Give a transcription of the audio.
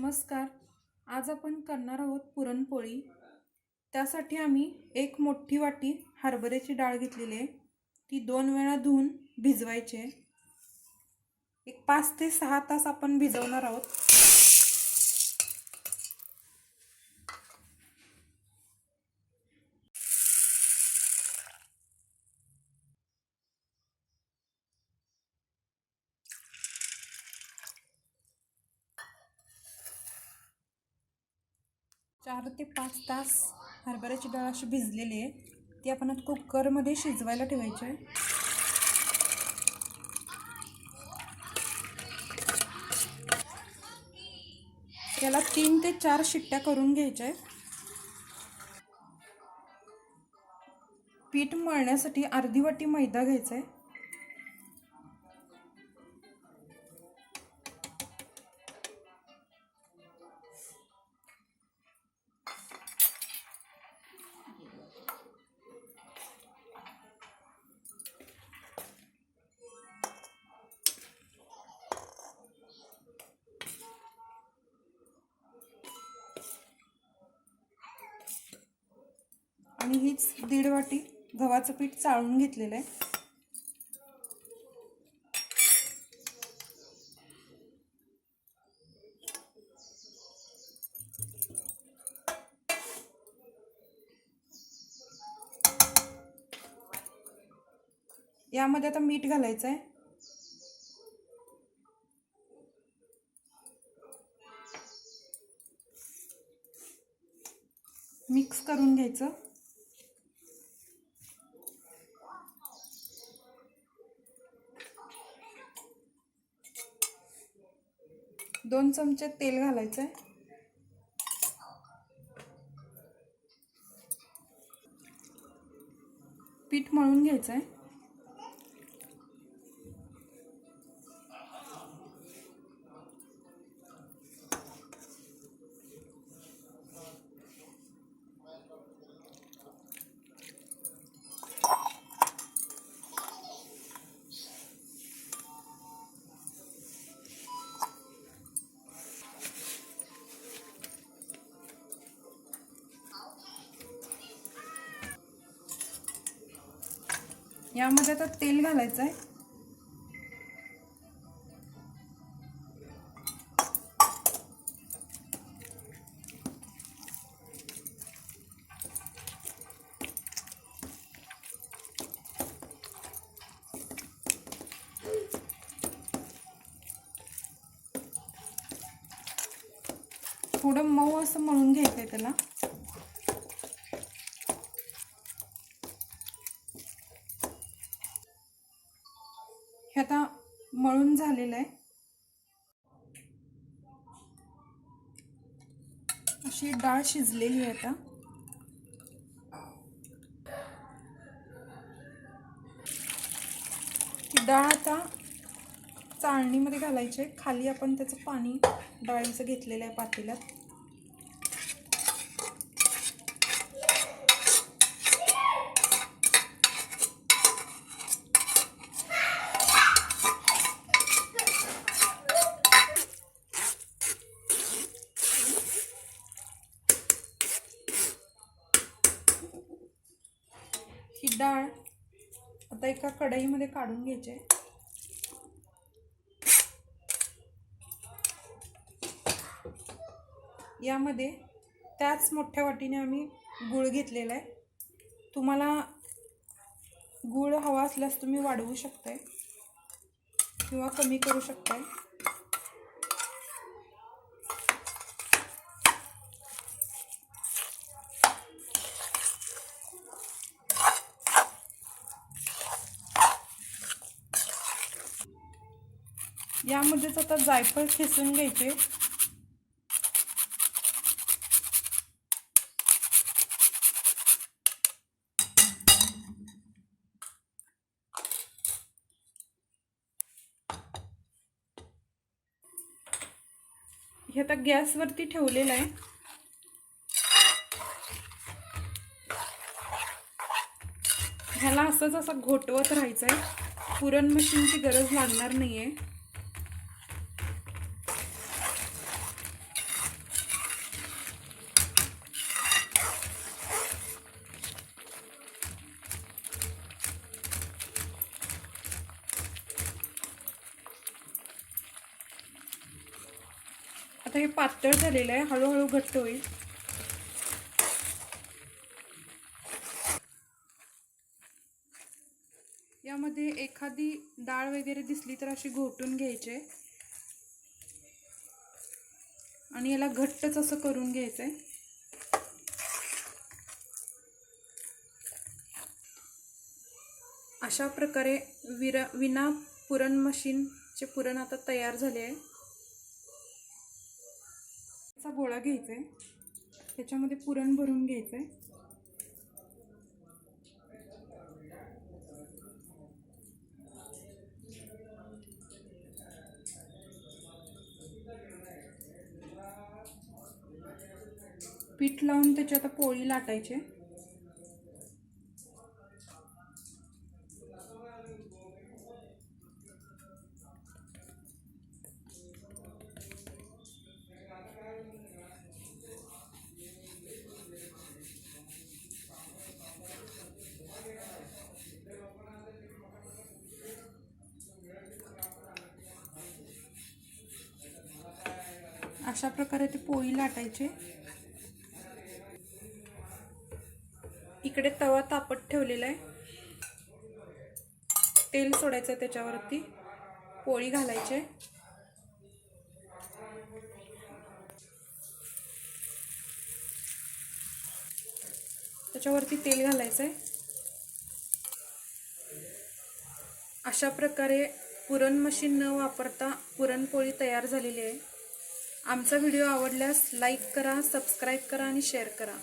नमस्कार. आज आपण करणार आहोत पुरणपोळी. त्यासाठी आम्ही एक मोठी वाटी हरभऱ्याची डाळ घेतलेली आहे. ती दोन वेळा धुवून भिजवायची आहे. एक पाच ते सहा तास आपण भिजवणार आहोत. चार ते पाच तास हरभऱ्याची डाळ अशी भिजलेली आहे. ती आपण आता कुकरमध्ये शिजवायला ठेवायची आहे. याला तीन ते चार शिट्ट्या करून घ्यायच्या आहे पीठ मळण्यासाठी अर्धी वाटी मैदा घ्यायचा आहे. आणि हीच दीड वाटी गव्हाचं पीठ चाळून घेतलेलं आहे. यामध्ये आता मीठ घालायचं आहे. मिक्स करून घ्यायचं. दोन चमचे तेल घालायचं आहे पीठ मळून घ्यायचं आहे यामध्ये आता तेल घालायचं आहे. थोडं मऊ असं मळून घ्यायचं आहे त्याला. हे आता मळून झालेलं आहे. अशी डाळ शिजलेली आहे आता. ही डाळ आता चाळणीमध्ये घालायची आहे. खाली आपण त्याचं पाणी डाळीचं घेतलेलं आहे पातेल्यात. डाळ आता एका कढईमध्ये काढून घ्यायची. आहे यामध्ये त्याच मोठ्या वाटीने आम्ही गूळ घेतलेला आहे. तुम्हाला गूळ हवा असल्यास तुम्ही वाढवू शकताय किंवा कमी करू शकताय. यामध्येच आता जायफळ खेचून घ्यायचे. हे आता गॅसवरती ठेवलेलं आहे. ह्याला असंच असं घोटवत राहायचं आहे पुरण मशीनची गरज लागणार नाही आहे हे पातळ झालेलं आहे हळूहळू घट्ट होईल. यामध्ये एखादी डाळ वगैरे दिसली तर अशी घोटून घ्यायचे. आणि याला घट्टच असं करून घ्यायचंय. अशा प्रकारे विरा विना पुरण मशीनचे पुरण आता तयार झाले आहे. गोळा घ्यायचा. आहे त्याच्यामध्ये पुरण भरून घ्यायचं. आहे पीठ लावून त्याची आता पोळी लाटायची. अशा प्रकारे ते पोळी लाटायचे. इकडे तवा तापत ठेवलेला आहे. तेल सोडायचं त्याच्यावरती. पोळी घालायचे त्याच्यावरती तेल घालायचं आहे. अशा प्रकारे पुरण मशीन न वापरता पुरणपोळी तयार झालेली आहे. आमचा व्हिडिओ आवडल्यास लाईक करा सबस्क्राईब करा आणि शेअर करा.